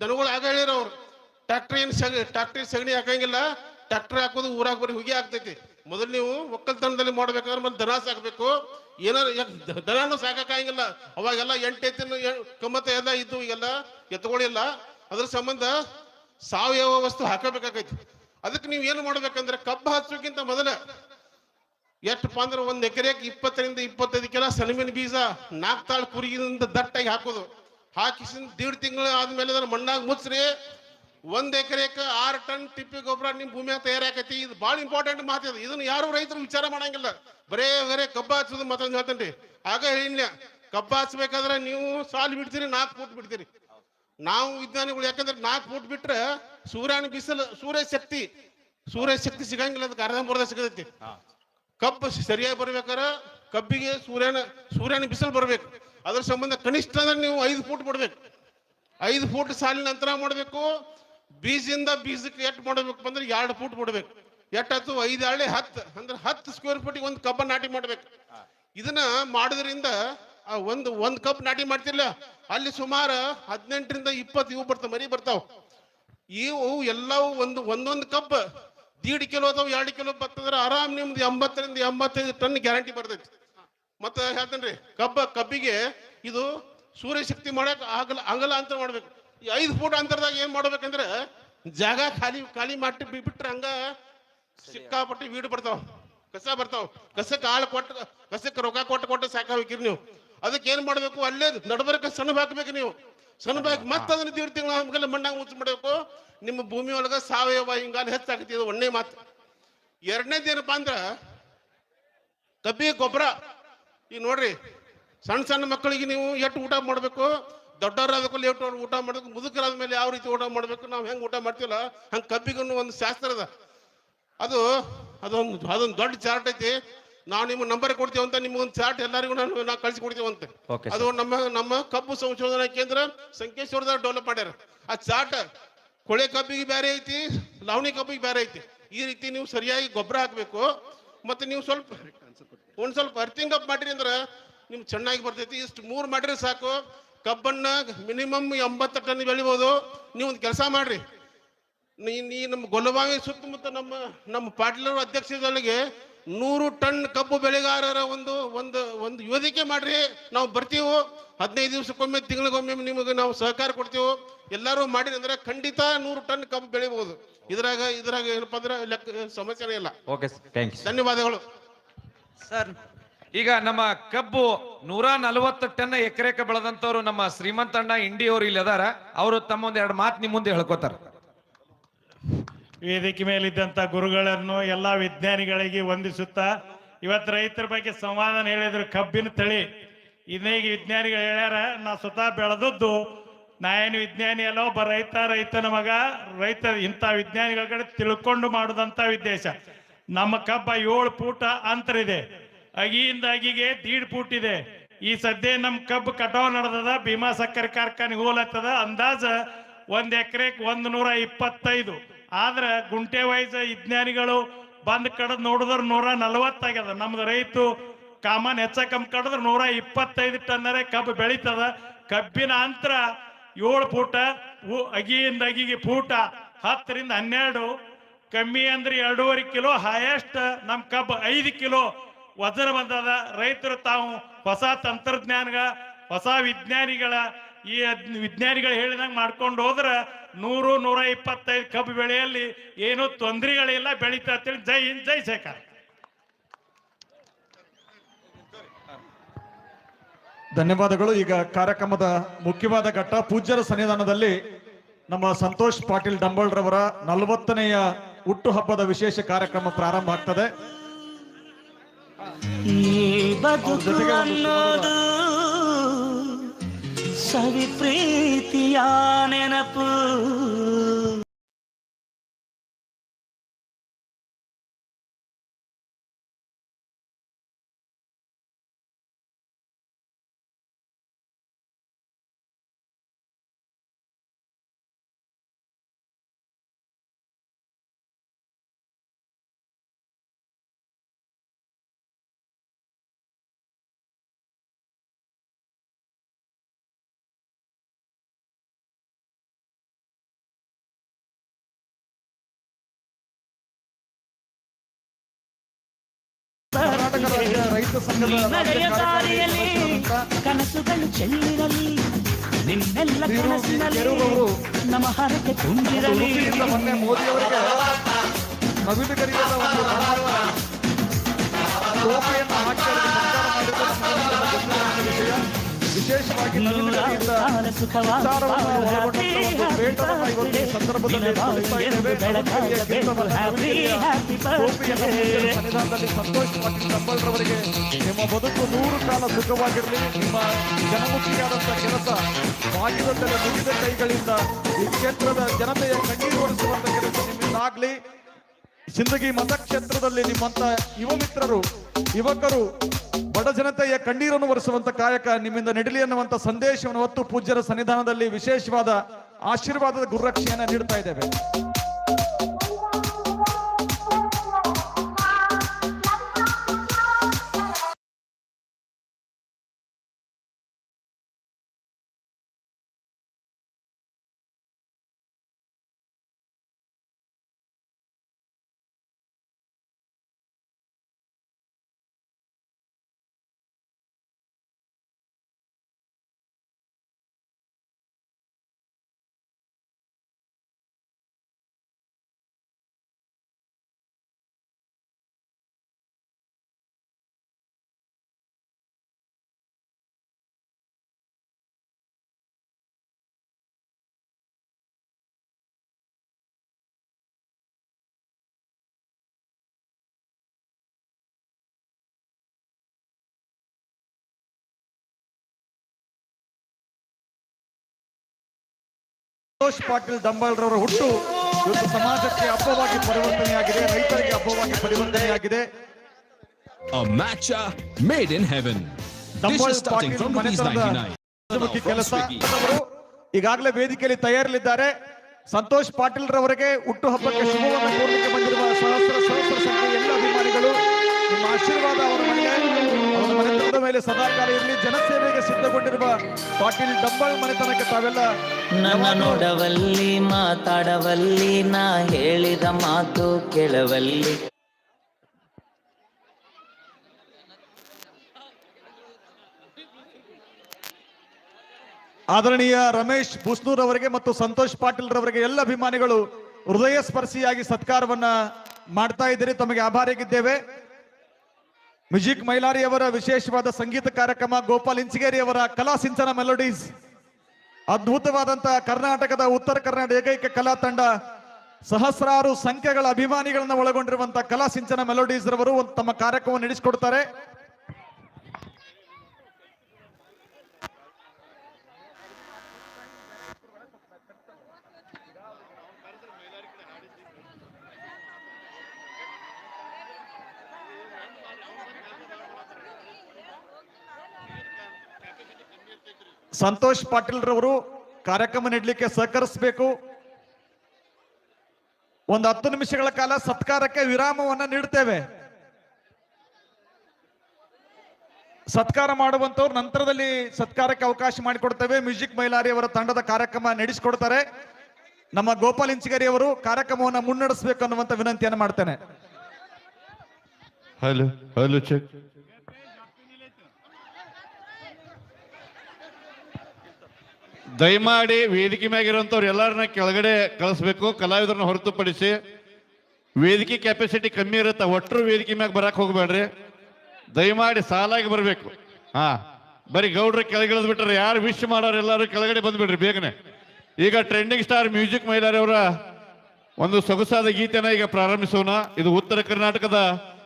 ದನಗಳು ಆಗ ಹೇಳಿರೋರು ಅವ್ರು. ಟ್ರ್ಯಾಕ್ಟರ್ ಏನು ಸಗ ಸಗಣಿ ಹಾಕಂಗಿಲ್ಲ. ಟ್ರ್ಯಾಕ್ಟರ್ ಹಾಕೋದು ಊರಾಗ ಬರೀ ಹುಗಿ ಆಗ್ತೈತಿ. ಮೊದಲು ನೀವು ಒಕ್ಕಲ್ತನದಲ್ಲಿ ಮಾಡ್ಬೇಕಾದ್ರೆ ಮತ್ತೆ ದನ ಸಾಕಬೇಕು. ಏನಾರ ಯಾಕ್ ದನನೂ ಅವಾಗೆಲ್ಲ ಎಂಟು ಎತ್ತಿನ ಕಮ್ಮತ್ತ ಎಲ್ಲ ಇದ್ದು ಈಗೆಲ್ಲ ಎತ್ತುಗಳಿಲ್ಲ ಅದ್ರ ಸಂಬಂಧ ಸಾವಯವ ವಸ್ತು ಹಾಕಬೇಕಾಗೈತಿ. ಅದಕ್ಕೆ ನೀವು ಏನು ಮಾಡ್ಬೇಕಂದ್ರೆ ಕಬ್ಬು ಹಚ್ಚೋಕ್ಕಿಂತ ಮೊದಲ ಎಷ್ಟಪ್ಪ ಅಂದ್ರೆ ಒಂದ್ ಎಕರೆಗೆ ಇಪ್ಪತ್ತರಿಂದ ಇಪ್ಪತ್ತೈದು ಕಿಲೋ ಸೆಣಬಿನ ಬೀಜ ನಾಲ್ಕು ತಾಳು ಕುರಿಗಿಂದ ದಟ್ಟಾಗಿ ಹಾಕೋದು. ಹಾಕಿಸಿದ ದೀಡ್ ತಿಂಗಳು ಆದ್ಮೇಲೆ ಅದನ್ನ ಮಣ್ಣಾಗ ಮುಚ್ಚ್ರಿ. ಒಂದ್ ಎಕರೆಕ ಆರು ಟನ್ ತಿಪ್ಪಿ ಗೊಬ್ಬರ ನಿಮ್ ಭೂಮಿಯಾಗ ತಯಾರಾಕೈತಿ ಇದು ಭಾಳ ಇಂಪಾರ್ಟೆಂಟ್ ಮಾತು ಇದನ್ನ ಯಾರು ರೈತರು ವಿಚಾರ ಮಾಡಂಗಿಲ್ಲ. ಬರೇ ಬರೇ ಕಬ್ಬ ಹಚ್ಚೋದು ಮತ್ತೊಂದು ಹೇಳ್ತೇನ್ರಿ. ಆಗ ಹೇಳಿಲ್ಲ ಕಬ್ಬ ಹಚ್ಬೇಕಾದ್ರೆ ನೀವು ಸಾಲು ಬಿಡ್ತೀರಿ ನಾಲ್ಕು ಫೂಟ್ ಬಿಡ್ತೀರಿ. ನಾವು ವಿಜ್ಞಾನಿಗಳು ಯಾಕಂದ್ರೆ ನಾಲ್ಕು ಫೂಟ್ ಬಿಟ್ರೆ ಸೂರ್ಯನ ಬಿಸಿಲು ಸೂರ್ಯ ಶಕ್ತಿ ಸೂರ್ಯ ಶಕ್ತಿ ಸಿಗಂಗಿಲ್ಲ ಅದಕ್ಕೆ ಅರ್ಧಂಬರ್ಧ ಸಿಗತೈತಿ. ಕಬ್ಬು ಸರಿಯಾಗಿ ಬರ್ಬೇಕಾದ್ರೆ ಕಬ್ಬಿಗೆ ಸೂರ್ಯನ ಸೂರ್ಯನ ಬಿಸಿಲು ಬರ್ಬೇಕು. ಅದ್ರ ಸಂಬಂಧ ಕನಿಷ್ಠ ಅಂದ್ರೆ ನೀವು ಐದು ಫೂಟ್ ಬಿಡ್ಬೇಕು. ಐದು ಫೂಟ್ ಸಾಲಿನ ಅಂತರ ಮಾಡಬೇಕು. ಬೀಜದಿಂದ ಬೀಜಕ್ಕೆ ಎಷ್ಟು ಮಾಡಬೇಕು ಅಂದ್ರೆ ಎರಡು ಫೂಟ್ ಬಿಡ್ಬೇಕು ಹತ್ತು, ಐದು ಹಳ್ಳಿ, ಹತ್ತು. ಅಂದ್ರೆ ಹತ್ತು ಸ್ಕ್ವೇರ್ ಫೀಟಿಗೆ ಒಂದು ಕಬ್ಬ ನಾಟಿ ಮಾಡ್ಬೇಕು. ಇದನ್ನ ಮಾಡೋದ್ರಿಂದ ಒಂದು ಒಂದು ಕಪ್ ನಾಟಿ ಮಾಡ್ತಿಲ್ಲ ಅಲ್ಲಿ ಸುಮಾರು ಹದಿನೆಂಟರಿಂದ ಇಪ್ಪತ್ತು ಇವು ಬರ್ತಾವ, ಮರಿ ಬರ್ತಾವ. ಇವು ಎಲ್ಲವೂ ಒಂದು, ಒಂದೊಂದು ಕಪ್ ದೀಡ್ ಕಿಲೋ ಅಥವಾ ಎರಡು ಕಿಲೋ ಬರ್ತಂದ್ರೆ ಆರಾಮ್ ನಿಮ್ದು ಎಂಬತ್ತರಿಂದ ಎಂಬತ್ತೈದು ಟನ್ ಗ್ಯಾರಂಟಿ ಬರ್ತೈತಿ. ಮತ್ತೆ ಹೇಳ್ತೇನ್ರಿ ಕಬ್ಬ ಕಬ್ಬಿಗೆ ಇದು ಸೂರ್ಯಶಕ್ತಿ ಮಾಡಕ್ ಆಗಲ್ಲ ಆಗಲ್ಲ ಅಂತ ಮಾಡ್ಬೇಕು. ಈ ಐದು ಫೂಟ್ ಅಂತರದಾಗ ಏನ್ ಮಾಡ್ಬೇಕಂದ್ರೆ ಜಾಗ ಖಾಲಿ ಖಾಲಿ ಮಾಡಿ ಬಿಟ್ರೆ ಹಂಗ ಸಿಕ್ಕಾಪಟ್ಟಿ ವೀಡು ಬರ್ತಾವ. ಕಸ ಬರ್ತಾವ. ಕಸಕ್ಕೆ ಆಳು ಕೊಟ್ಟು, ಕಸಕ್ಕೆ ರೊಕ್ಕ ಕೊಟ್ಟು ಕೊಟ್ಟು ಸಾಕಾಗ್ಬೇಕಿರಿ ನೀವು. ಅದಕ್ಕೆ ಏನ್ ಮಾಡ್ಬೇಕು? ಅಲ್ಲೇ ನಡಬರ್ಕ ಸಣ್ಣ ಹಾಕ್ಬೇಕು ನೀವು. ಸಣ್ಣ ಹಾಕಿ ಮತ್ತೆ ಅದನ್ನ ತೀರ್ ತಿಂಗಳ ಹಂಗೆಲ್ಲ ಮಣ್ಣಾಗ ಮುಚ್ಚಿ ಮಾಡಬೇಕು. ನಿಮ್ಮ ಭೂಮಿ ಒಳಗ ಸಾವಯವ ಹಿಂಗಾಲ ಹೆಚ್ಚಾಗತ್ತೆ. ಇದು ಒಂದೇ ಮಾತು. ಎರಡನೇದು ಏನಪ್ಪಾ ಅಂದ್ರ ಕಬ್ಬಿ ಗೊಬ್ಬರ. ಈಗ ನೋಡ್ರಿ, ಸಣ್ಣ ಸಣ್ಣ ಮಕ್ಕಳಿಗೆ ನೀವು ಎಟ್ಟು ಊಟ ಮಾಡಬೇಕು? ದೊಡ್ಡವರಾದಕ್ಕೂ ಲೇಟ್ ಊಟ ಮಾಡಬೇಕು ಮುದುಕರಾದ ಮೇಲೆ ಯಾವ ರೀತಿ ಊಟ ಮಾಡಬೇಕು ನಾವು ಹೆಂಗೆ ಊಟ ಮಾಡ್ತೀವಲ್ಲ ಹಂಗೆ ಕಬ್ಬಿಗೂ ಒಂದು ಶಾಸ್ತ್ರ ಅದ. ಅದು ಅದೊಂದು ಅದೊಂದು ದೊಡ್ಡ ಚಾರ್ಟ್ ಐತಿ. ನಾವು ನಿಮ್ಗೆ ನಂಬರ್ ಕೊಡ್ತೀವಿ ಅಂತ ನಿಮ್ಗೊಂದು ಚಾರ್ಟ್ ಎಲ್ಲರಿಗೂ ನಾನು ನಾವು ಕಳಿಸಿ ಅಂತ. ಓಕೆ ಅದು ನಮ್ಮ ನಮ್ಮ ಕಬ್ಬು ಸಂಶೋಧನಾ ಕೇಂದ್ರ ಸಂಕೇಶ್ವರದಾಗ ಡೆವಲಪ್ ಮಾಡ್ಯಾರ. ಆ ಚಾರ್ಟ್ ಕೊಳೆ ಕಬ್ಬಿಗೆ ಬೇರೆ ಐತಿ ಲವಣಿ ಕಬ್ಬಿಗೆ ಬೇರೆ ಐತಿ. ಈ ರೀತಿ ನೀವು ಸರಿಯಾಗಿ ಗೊಬ್ಬರ ಹಾಕಬೇಕು. ಮತ್ತೆ ನೀವು ಸ್ವಲ್ಪ ಒಂದ್ ಸ್ವಲ್ಪ ಅರ್ಥಿಂಗ್ ಅಪ್ ಮಾಡಿರಿ ಅಂದ್ರೆ ನಿಮ್ಗೆ ಚೆನ್ನಾಗಿ ಬರ್ತೈತಿ. ಇಷ್ಟು ಮೂರು ಮಾಡಿದ್ರೆ ಸಾಕು. ಕಬ್ಬನ್ನ ಮಿನಿಮಮ್ ಎಂಬತ್ತು ಟನ್ ಬೆಳಿಬೋದು. ನೀವು ಒಂದು ಕೆಲಸ ಮಾಡ್ರಿ. ನೀ ನೀ ನಮ್ಮ ಗೊಲ್ಲಬಾವಿ ಸುತ್ತಮುತ್ತ ನಮ್ಮ ನಮ್ಮ ಪಾಟೀಲರ ಅಧ್ಯಕ್ಷದೊಳಗೆ ನೂರು ಟನ್ ಕಬ್ಬು ಬೆಳೆಗಾರರ ಒಂದು ಒಂದು ಒಂದು ಯೋಧಿಕೆ ಮಾಡ್ರಿ. ನಾವು ಬರ್ತೀವಿ. ಹದಿನೈದು ದಿವಸಕ್ಕೊಮ್ಮೆ ತಿಂಗಳಿಗೊಮ್ಮೆ ನಿಮಗೆ ನಾವು ಸಹಕಾರ ಕೊಡ್ತೀವಿ. ಎಲ್ಲರೂ ಮಾಡಿರಿ ಅಂದ್ರೆ ಖಂಡಿತ ನೂರು ಟನ್ ಕಬ್ಬು ಬೆಳಿಬಹುದು ಇದ್ರಾಗ ಇದ್ರಾಗ ಏನಪ್ಪಾ ಅಂದ್ರೆ ಲೆಕ್ಕ ಸಮಸ್ಯೆನೇ ಇಲ್ಲ. ಓಕೆ ಥ್ಯಾಂಕ್ ಯು ಧನ್ಯವಾದಗಳು. ಸರ್ ಈಗ ನಮ್ಮ ಕಬ್ಬು ನೂರ ನಲವತ್ತು ಟನ್ ಎಕರೆಕ ಬೆಳೆದಂತವ್ರು ನಮ್ಮ ಶ್ರೀಮಂತಣ್ಣ ಇಂಡಿ ಅವರು ಇಲ್ಲಿ ಅದಾರ. ಅವರು ತಮ್ಮ ಒಂದ್ ಎರಡು ಮಾತು ನಿಮ್ಮ ಮುಂದೆ ಹೇಳ್ಕೊತಾರ. ವೇದಿಕೆ ಮೇಲಿದ್ದಂತ ಗುರುಗಳನ್ನು ಎಲ್ಲಾ ವಿಜ್ಞಾನಿಗಳಿಗೆ ವಂದಿಸುತ್ತಾ ಇವತ್ತು ರೈತರ ಬಗ್ಗೆ ಸಂವಾದನ ಹೇಳಿದ್ರು ಕಬ್ಬಿನ ತಳಿ. ಇನ್ನೀಗ ವಿಜ್ಞಾನಿಗಳು ಹೇಳ್ಯಾರ, ನಾ ಸ್ವತಃ ಬೆಳೆದದ್ದು ನಾ ಏನು ವಿಜ್ಞಾನಿ ಅಲ್ಲ, ಒಬ್ಬ ರೈತ, ರೈತನ ಮಗ, ರೈತ ಇಂಥ ವಿಜ್ಞಾನಿಗಳ ಕಡೆ ತಿಳ್ಕೊಂಡು ಮಾಡುದಂತ ಉದ್ದೇಶ. ನಮ್ಮ ಕಬ್ಬ ಏಳು ಪೂಟ ಅಂತರ ಇದೆ. ಅಗಿಯಿಂದ ಅಗಿಗೆ ದೀಡ್ ಫೂಟ್ ಇದೆ ಈ ಸದ್ಯ ನಮ್ ಕಬ್ಬು ಕಟಾವ್ ನಡೆದದ, ಭೀಮಾ ಸಕ್ಕರೆ ಕಾರ್ಖಾನೆಗೆ ಹೋಲತ್ತದ ಅಂದಾಜ ಒಂದ್ ಎಕರೆಕ್ ಒಂದ್ ನೂರ ಇಪ್ಪತ್ತೈದು. ಆದ್ರ ಗುಂಟೆ ವೈಸ್ ವಿಜ್ಞಾನಿಗಳು ಬಂದ್ ಕಡದ್ ನೋಡಿದ್ರ ನೂರ ನಲವತ್ತಾಗ್ಯದ. ನಮ್ದು ರೈತು ಕಾಮನ್ ಹೆಚ್ಚ ಕಮ್ಮಿ ಕಡದ್ರ ನೂರ ಇಪ್ಪತ್ತೈದು ಟನ್ನರೆ ಕಬ್ಬು ಬೆಳೀತದ. ಕಬ್ಬಿನ ಅಂತರ ಏಳು ಫೂಟ ಅಗಿಯಿಂದ ಅಗಿಗೆ ಫೂಟ ಹತ್ತರಿಂದ ಹನ್ನೆರಡು. ಕಮ್ಮಿ ಅಂದ್ರೆ ಎರಡೂವರೆ ಕಿಲೋ ಹೈಯೆಸ್ಟ್ ನಮ್ ಕಬ್ಬು ಐದು ಕಿಲೋ. ವಜನ ಬಂದದ. ರೈತರು ತಾವು ಹೊಸ ತಂತ್ರಜ್ಞಾನಗ, ಹೊಸ ವಿಜ್ಞಾನಿಗಳ, ಈ ವಿಜ್ಞಾನಿಗಳು ಹೇಳಿದಂಗೆ ಮಾಡ್ಕೊಂಡು ಹೋದ್ರೆ ನೂರು, ನೂರ ಇಪ್ಪತ್ತೈದು ಕಬ್ಬು ಬೆಳೆಯಲ್ಲಿ ಏನೂ ತೊಂದರೆಗಳಿಲ್ಲ, ಬೆಳೀತಾ ಅಂತೇಳಿ ಜೈ ಹಿಂದ್, ಜೈ ಶೇಖರ್. ಧನ್ಯವಾದಗಳು. ಈಗ ಕಾರ್ಯಕ್ರಮದ ಮುಖ್ಯವಾದ ಘಟ್ಟ ಪೂಜ್ಯರ ಸನ್ನಿಧಾನದಲ್ಲಿ ನಮ್ಮ ಸಂತೋಷ್ ಪಾಟೀಲ್ ಡಂಬಳ್ರವರ ನಲವತ್ತನೆಯ ಹುಟ್ಟುಹಬ್ಬದ ವಿಶೇಷ ಕಾರ್ಯಕ್ರಮ ಪ್ರಾರಂಭ ಆಗ್ತದೆ. ಈ ಬದುಕು ಜೊತೆಗೆ ಒಂದು ಅನ್ನೋದು ಸವಿ ಪ್ರೀತಿಯ ನೆನಪು ದಾರಿಯಲ್ಲಿ ಕಾರ್ಯಕಾರಿ ಕನಸುಗಳು ಚೆಲ್ಲಿರಲಿ ನಿನ್ನೆಲ್ಲ ವೀರು ವಿ. ಕನಸಿನಲ್ಲಿ ಕೆರೂರವರು ನಮ್ಮ ಹರಕೆ ಮತ್ತು ತುಂಬಿರಲಿ ಉಡುಪಿಯಿಂದ ಮೊನ್ನೆ ಮೋದಿ ಅವರಿಗೆ ನವೀನಗರಿಯಾದ ಒಂದು ಬಂಗಾರದ ಟೋಪಿಯನ್ನು ಹಾಕಿ ವಿಶೇಷವಾಗಿ ಸನ್ನಿಧಾನದಲ್ಲಿ ಸಂತೋಷ್ ಪಾಟೀಲ್ ಡಬ್ಬಲ್ರವರಿಗೆ ನಿಮ್ಮ ಬದುಕು ನೂರು ಕಾಲ ಸುಖವಾಗಿರಲಿ. ನಿಮ್ಮ ಜನಮುಖಿಯಾದಂತಹ ಕೆಲಸ ಬಾಗಿದ ತಲೆ ಮುಗಿದ ಕೈಗಳಿಂದ ಈ ಕ್ಷೇತ್ರದ ಜನತೆಯ ಕಣ್ಣೀರು ಒರೆಸುವಂತ ಕೆಲಸ ನಿಮ್ಮಿಂದಾಗ್ಲಿ. ಸಿಂದಗಿ ಮತಕ್ಷೇತ್ರದಲ್ಲಿ ನಿಮ್ಮಂತ ಯುವ ಮಿತ್ರರು ಯುವಕರು, ಬಡ ಜನತೆಯ ಕಣ್ಣೀರನ್ನು ಒರೆಸುವಂತ ಕಾಯಕ, ನಿಮ್ಮಿಂದ ನೆಡಲಿ ಅನ್ನುವಂತ ಸಂದೇಶವನ್ನು ಹೊತ್ತು ಪೂಜ್ಯರ ಸನ್ನಿಧಾನದಲ್ಲಿ ವಿಶೇಷವಾದ ಆಶೀರ್ವಾದದ ಗುರುರಕ್ಷೆಯನ್ನು ನೀಡ್ತಾ ಇದ್ದೇವೆ. ಸಂತೋಷ್ ಪಾಟೀಲ್ ದಂಬಾಲ್ರವರ ಹುಟ್ಟು ಇವತ್ತು ಸಮಾಜಕ್ಕೆ ಹಬ್ಬವಾಗಿ ಪರಿವರ್ತನೆಯಾಗಿದೆ ರೈತರಿಗೆ ಹಬ್ಬವಾಗಿ ಪರಿವರ್ತನೆಯಾಗಿದೆ A matcha made in heaven. ಡಂಬಾಲ್ Dishes starting Patil from rupees ಮನೆತನದ 99. ರಾಜಮುಖಿ ಕೆಲಸ ಈಗಾಗಲೇ ವೇದಿಕೆಯಲ್ಲಿ ತಯಾರಲಿದ್ದಾರೆ ಸಂತೋಷ್ ಪಾಟೀಲ್ ರವರಿಗೆ ಹುಟ್ಟು ಹಬ್ಬಕ್ಕೆ ಶುಭವನ್ನು ಕೋರಲಿಕ್ಕೆ ಬಂದಿರುವ ಸಹಸ್ರ ಸಹಸ್ರ ಮೇಲೆ ಸದಾಕಾಲ ಇರಲಿ. ಜನಸೇವೆಗೆ ಸಿದ್ಧಗೊಂಡಿರುವ ಪಾಟೀಲ್ ಡಬ್ಬಳ ಮನೆತನಕ್ಕೆ ತಾವೆಲ್ಲ ನನ್ನ ನೋಡವಲ್ಲಿ ಮಾತಾಡವಲ್ಲಿ ನಾ ಹೇಳಿದ ಮಾತು ಕೇಳವಲ್ಲಿ. ಆದರಣೀಯ ರಮೇಶ್ ಬುಸ್ನೂರ್ ಅವರಿಗೆ ಮತ್ತು ಸಂತೋಷ್ ಪಾಟೀಲ್ ರವರಿಗೆ ಎಲ್ಲ ಅಭಿಮಾನಿಗಳು ಹೃದಯ ಸ್ಪರ್ಶಿಯಾಗಿ ಸತ್ಕಾರವನ್ನ ಮಾಡ್ತಾ ಇದ್ದೀರಿ. ತಮಗೆ ಆಭಾರಿಯಾಗಿದ್ದೇವೆ. ಮ್ಯೂಜಿಕ್ ಮೈಲಾರಿಯವರ ವಿಶೇಷವಾದ ಸಂಗೀತ ಕಾರ್ಯಕ್ರಮ ಗೋಪಾಲ್ ಇಂಚಿಗೇರಿ ಅವರ ಕಲಾ ಸಿಂಚನ ಮೆಲೋಡೀಸ್ ಅದ್ಭುತವಾದಂತಹ ಕರ್ನಾಟಕದ ಉತ್ತರ ಕರ್ನಾಟಕ ಏಕೈಕ ಕಲಾ ತಂಡ ಸಹಸ್ರಾರು ಸಂಖ್ಯೆಗಳ ಅಭಿಮಾನಿಗಳನ್ನ ಒಳಗೊಂಡಿರುವಂತಹ ಕಲಾ ಸಿಂಚನ ಮೆಲೋಡೀಸ್ ರವರು ತಮ್ಮ ಕಾರ್ಯಕ್ರಮ ನಡೆಸಿಕೊಡ್ತಾರೆ ಸಂತೋಷ್ ಪಾಟೀಲ್ ರವರು ಕಾರ್ಯಕ್ರಮ ನೀಡಲಿಕ್ಕೆ ಸಹಕರಿಸಬೇಕು. ಒಂದು ಹತ್ತು ನಿಮಿಷಗಳ ಕಾಲ ಸತ್ಕಾರಕ್ಕೆ ವಿರಾಮವನ್ನು ನೀಡುತ್ತೇವೆ ಸತ್ಕಾರ ಮಾಡುವಂತವ್ರು ನಂತರದಲ್ಲಿ ಸತ್ಕಾರಕ್ಕೆ ಅವಕಾಶ ಮಾಡಿಕೊಡ್ತೇವೆ. ಮ್ಯೂಸಿಕ್ ಮೈಲಾರಿ ಅವರ ತಂಡದ ಕಾರ್ಯಕ್ರಮ ನಡೆಸಿಕೊಡ್ತಾರೆ. ನಮ್ಮ ಗೋಪಾಲ್ ಇಂಚಿಗರಿ ಅವರು ಕಾರ್ಯಕ್ರಮವನ್ನು ಮುನ್ನಡೆಸಬೇಕು ಅನ್ನುವಂತ ವಿನಂತಿಯನ್ನು ಮಾಡ್ತೇನೆ. ಹಲೋ ಹಲೋ ಚೆಕ್ ದಯಮಾಡಿ ವೇದಿಕೆ ಮ್ಯಾಗಿರೋಂಥವ್ರು ಎಲ್ಲರನ್ನ ಕೆಳಗಡೆ ಕಳಿಸ್ಬೇಕು, ಕಲಾವಿದರನ್ನ ಹೊರತುಪಡಿಸಿ. ವೇದಿಕೆ ಕೆಪಾಸಿಟಿ ಕಮ್ಮಿ ಇರುತ್ತೆ ಒಟ್ಟರು ವೇದಿಕೆ ಮ್ಯಾಗ ಬರಕ್ ಹೋಗ್ಬೇಡ್ರಿ. ದಯಮಾಡಿ ಸಾಲಾಗಿ ಬರಬೇಕು. ಹಾ, ಬರೀ ಗೌಡ್ರ ಕೆಳಗಿಳಿದ್ಬಿಟ್ರೆ ಯಾರು ವಿಶ್ ಮಾಡೋರು ಎಲ್ಲರೂ ಕೆಳಗಡೆ ಬಂದ್ಬಿಡ್ರಿ ಬೇಗನೆ. ಈಗ ಟ್ರೆಂಡಿಂಗ್ ಸ್ಟಾರ್ ಮ್ಯೂಸಿಕ್ ಮೈಲಾರಿ ಅವರ ಒಂದು ಸೊಗಸಾದ ಗೀತೆನ ಈಗ ಪ್ರಾರಂಭಿಸೋಣ. ಇದು ಉತ್ತರ ಕರ್ನಾಟಕದ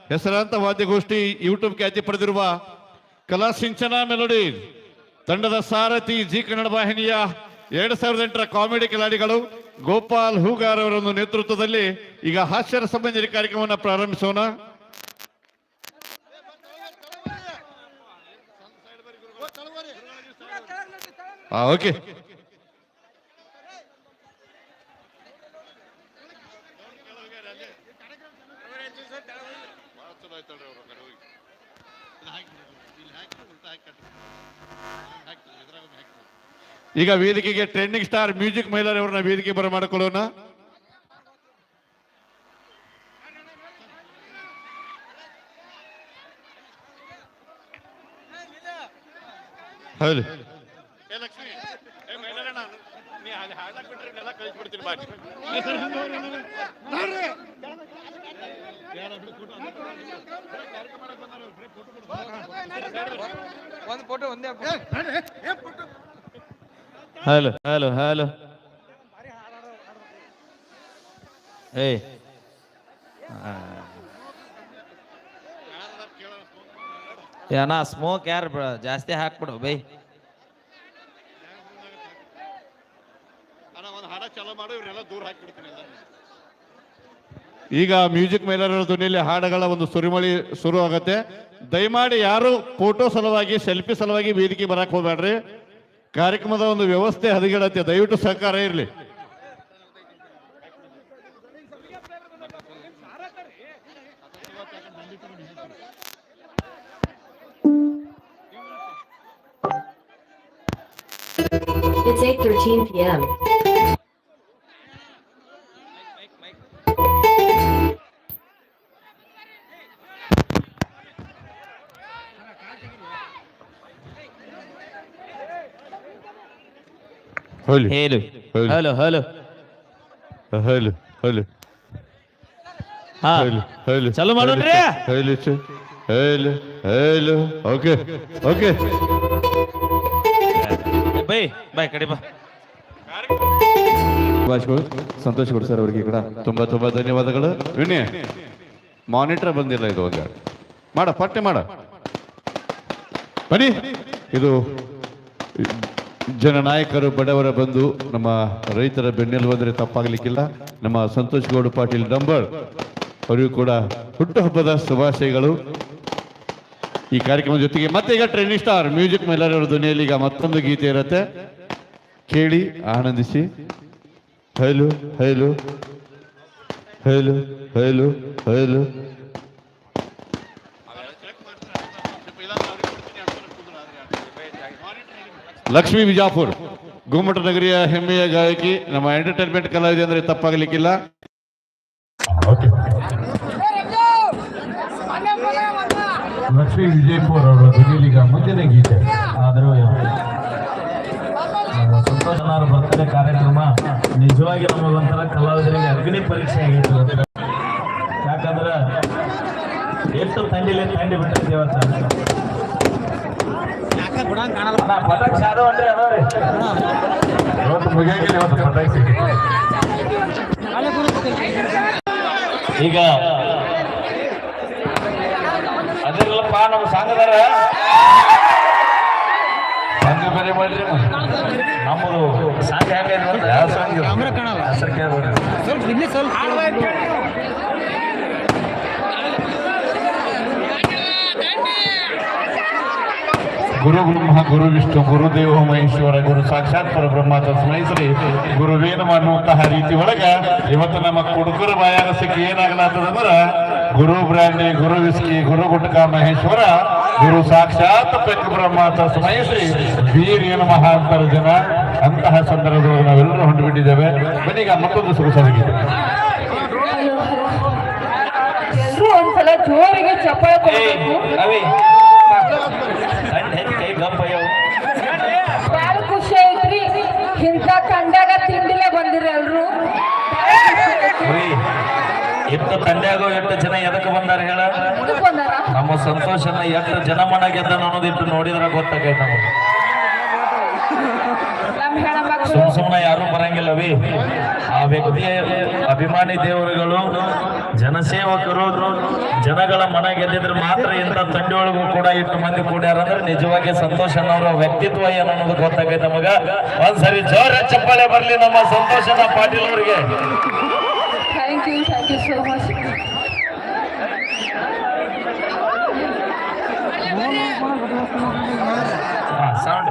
ಹೆಸರಾಂತ ವಾದ್ಯಗೋಷ್ಠಿ ಯೂಟ್ಯೂಬ್ ಖ್ಯಾತಿ ಪಡೆದಿರುವ ಕಲಾ ಸಿಂಚನ ಮೆಲೋಡಿ. ತಂಡದ ಸಾರಥಿ ಜಿ ಕನ್ನಡ ವಾಹಿನಿಯ ಎರಡ್ ಸಾವಿರದ ಎಂಟರ ಕಾಮಿಡಿ ಕಿಲಾಡಿಗಳು ಗೋಪಾಲ್ ಹೂಗಾರ್ ಅವರ ನೇತೃತ್ವದಲ್ಲಿ ಈಗ ಹಾಸ್ಯರ ಸಂಬಂಧಿ ಕಾರ್ಯಕ್ರಮವನ್ನು ಪ್ರಾರಂಭಿಸೋಣ. ಓಕೆ. ಈಗ ವೇದಿಕೆಗೆ ಟ್ರೆಂಡಿಂಗ್ ಸ್ಟಾರ್ ಮ್ಯೂಸಿಕ್ ಮೈಲರ್ ಅವರನ್ನ ವೇದಿಕೆ ಬರ ಮಾಡಿಕೊಳ್ಳೋಣ. ಹೌದು. ಒಂದು ಫೋಟೋ ಒಂದೇ ಹಲೋ ಹಲೋ ಹಲೋ ಏ ಏನ ಸ್ಮೋಕ್ ಯಾರು ಬ- ಜಾಸ್ತಿ ಹಾಕ್ಬಿಡು ಬೈ. ಈಗ ಮ್ಯೂಸಿಕ್ ಮೇಲರ ಧ್ವನಿಯಲ್ಲಿ ಹಾಡುಗಳ ಒಂದು ಸುರಿಮಳಿ ಶುರು ಆಗತ್ತೆ ದಯಮಾಡಿ ಯಾರು ಫೋಟೋ ಸಲುವಾಗಿ ಸೆಲ್ಫಿ ಸಲುವಾಗಿ ವೇದಿಕೆ ಬರಕ್ ಹೋಗ್ಬೇಡ್ರಿ. ಕಾರ್ಯಕ್ರಮದ ಒಂದು ವ್ಯವಸ್ಥೆ ಹದಗೆಡತ್ತೆ ದಯವಿಟ್ಟು ಸಹಕಾರ ಇರಲಿ It's 8:13 p.m. ಹೋಲಿ ಹೇಳು ಹೌದು. ಹಲೋ ಹಲೋ ಹಲೋ ಹೌದು ಹಾ ಹೌದು ಚಾಲು ಮಾಡೋಣ್ರಿ? ಹೌದು ಹೌದು ಹೌದು ಓಕೆ ಓಕೆ ಬೈ ಬೈ ಕಡೆ ಬಾ ಭಾಷೆಗಳು ಸಂತೋಷ್ ಕೊಡು ಸರ್ ಅವರಿಗೆ ಕೂಡ ತುಂಬಾ ತುಂಬಾ ಧನ್ಯವಾದಗಳು. ವಿನಯ್ ಮಾನಿಟರ್ ಬಂದಿಲ್ಲ ಇದು ಒಂದು ಮಾಡ ಪಟ್ಟೆ ಮಾಡ. ಬನ್ನಿ. ಇದು ಜನನಾಯಕರು ಬಡವರ ಬಂಧು ನಮ್ಮ ರೈತರ ಬೆನ್ನೆಲು ಬಂದರೆ ತಪ್ಪಾಗಲಿಕ್ಕಿಲ್ಲ. ನಮ್ಮ ಸಂತೋಷ್ ಗೌಡ ಪಾಟೀಲ್ ಡಂಬರ್ ಅವರಿಗೂ ಕೂಡ ಹುಟ್ಟುಹಬ್ಬದ ಶುಭಾಶಯಗಳು. ಈ ಕಾರ್ಯಕ್ರಮದ ಜೊತೆಗೆ ಮತ್ತೆ ಈಗ ಟ್ರೆಂಡಿಂಗ್ ಸ್ಟಾರ್ ಮ್ಯೂಸಿಕ್ ಮೇಲರ ಧ್ವನಿಯಲ್ಲಿ ಈಗ ಮತ್ತೊಂದು ಗೀತೆ ಇರುತ್ತೆ. ಕೇಳಿ, ಆನಂದಿಸಿ. ಹೈಲು ಹೈಲು. ಹೈಲು ಹೈಲು ಹೈಲು. ಲಕ್ಷ್ಮೀ ಬಿಜಾಪುರ್, ಗುಮ್ಮಟ ನಗರಿಯ ಹೆಮ್ಮೆಯ ಗಾಯಕಿ, ನಮ್ಮ ಎಂಟರ್ಟೈನ್ಮೆಂಟ್ ಕಲಾವಿದೆ ಅಂದ್ರೆ ತಪ್ಪಾಗಲಿಕ್ಕಿಲ್ಲ. ಲಕ್ಷ್ಮೀ ವಿಜಯಪುರ ಅವರ ಧ್ವನಿಯಲ್ಲಿಗ ಮುಂದಿನ ಗೀತೆ. ಆದರೂ ಬರ್ತಡೇ ಕಾರ್ಯಕ್ರಮ. ನಿಜವಾಗಿ ನಮಗೊಂಥರ ಕಲಾವಿದರಿಗೆ ಅಗ್ನಿ ಪರೀಕ್ಷೆ ಆಗಿತ್ತು. ಯಾಕಂದ್ರೆ ಎಷ್ಟು ತಂಡಿಲೆ ತಂಡಿ ಬಿಟ್ಟಿರ್ತೀವಿ ಇವತ್ತು ಕಾಣಲ್ಲ. ಪಟಾಕಿ ಶಾದು ಅಂದ್ರೆ ಅದಾವ್ರಿ. ಇವತ್ತು ಮುಗಿಯಂಗಿಲ್ಲ ಇವತ್ತು ಪಟಾಕಿ ಈಗ ಅದಿರಲ್ಲಪ್ಪ ನಮ್ಮ ಸಂಘದಾರ ಸಂಘ ಬೇರೆ ಮಾಡ್ರಿ ನಮ್ಮದು ಸಂಘ ಹೆಂಗೆ ಯಾವ ಸ್ವಲ್ಪ ಇಲ್ಲಿ ಕೇಳ್ಬೇಡ್ರಿ ಗುರು ಬ್ರಹ್ಮ ಗುರು ವಿಷ್ಣು ಗುರುದೇವ ಮಹೇಶ್ವರ ಗುರು ಸಾಕ್ಷಾತ್ ಪರಬ್ರಹ್ಮ ತಸ್ಮೈ ಶ್ರೀ ಗುರುವೇನ ಅನ್ನುವಂತಹ ರೀತಿ ಒಳಗ ಇವತ್ತು ನಮ್ಮ ಕುಡುಕರ ಬಾಯಾರಸಕ್ಕೆ ಏನಾಗಲಾತದಂದ್ರ ಗುರು ಬ್ರಾಂಡಿ ಗುರು ವಿಸ್ಕಿ ಗುರು ಗುಟ್ಕ ಮಹೇಶ್ವರ ಗುರು ಸಾಕ್ಷಾತ್ ಬ್ರಹ್ಮ ತಸ್ಮೈ ಶ್ರೀ ವೀರ್ಯನ ಮಹಾಂತರ ಜನ ಅಂತಹ ಸಂದರ್ಭದೊಳಗೆ ನಾವೆಲ್ಲರೂ ಹೊಂದುಬಿಟ್ಟಿದ್ದೇವೆ ಬನ್ನಿಗ ಮತ್ತೊಂದು ಸೊಗಸಾಗಿದೆ ಒಂದ್ಸಲ ಜೋರಿಗೆ ಚಪ್ಪಾಳೆ ಇಂಥ ತಿಂಡಿಲ್ಲ ತಿಂಡಿಲೆ ಬಂದಿರಿ ಎಲ್ರು? ಎಷ್ಟು ತಂಡ್ಯಾಗೋ ಎಷ್ಟು ಜನ ಎದಕ್ಕೆ ಬಂದಾರ ಹೇಳ? ನಮ್ಮ ಸಂತೋಷನ ಎಷ್ಟು ಜನ ಮನೆಗೆದ್ದ ಅನ್ನೋದಿಟ್ಟು ನೋಡಿದ್ರೆ ಗೊತ್ತಾಗೈತೆ ನಮಗೆ. ಸುಮ್ ಸುಮ್ಮನೆ ಯಾರು ಬರಂಗಿಲ್ಲವಿ. ಆ ವ್ಯಕ್ತಿಯ ಅಭಿಮಾನಿ ದೇವರುಗಳು ಜನಸೇವಕರು ಜನಗಳ ಮನ ಗೆದ್ದಿದ್ರೆ ಮಾತ್ರ ಇಂಥ ತಂಡಿಯೊಳಗೂ ಕೂಡ ಇಷ್ಟು ಮಂದಿ ಕೂಡ್ಯಾರ ನಿಜವಾಗಿ ನಿಜವಾಗಿ ಅನ್ನೋರ ವ್ಯಕ್ತಿತ್ವ ಏನು ಅನ್ನೋದು ಗೊತ್ತಾಗೈತೆ ನಮಗ. ಒಂದ್ಸರಿ ಜೋರ ಚಪ್ಪಾಳೆ ಬರ್ಲಿ ನಮ್ಮ ಸಂತೋಷನ ಪಾಟೀಲ್ ಅವರಿಗೆ thank you thank you so much sound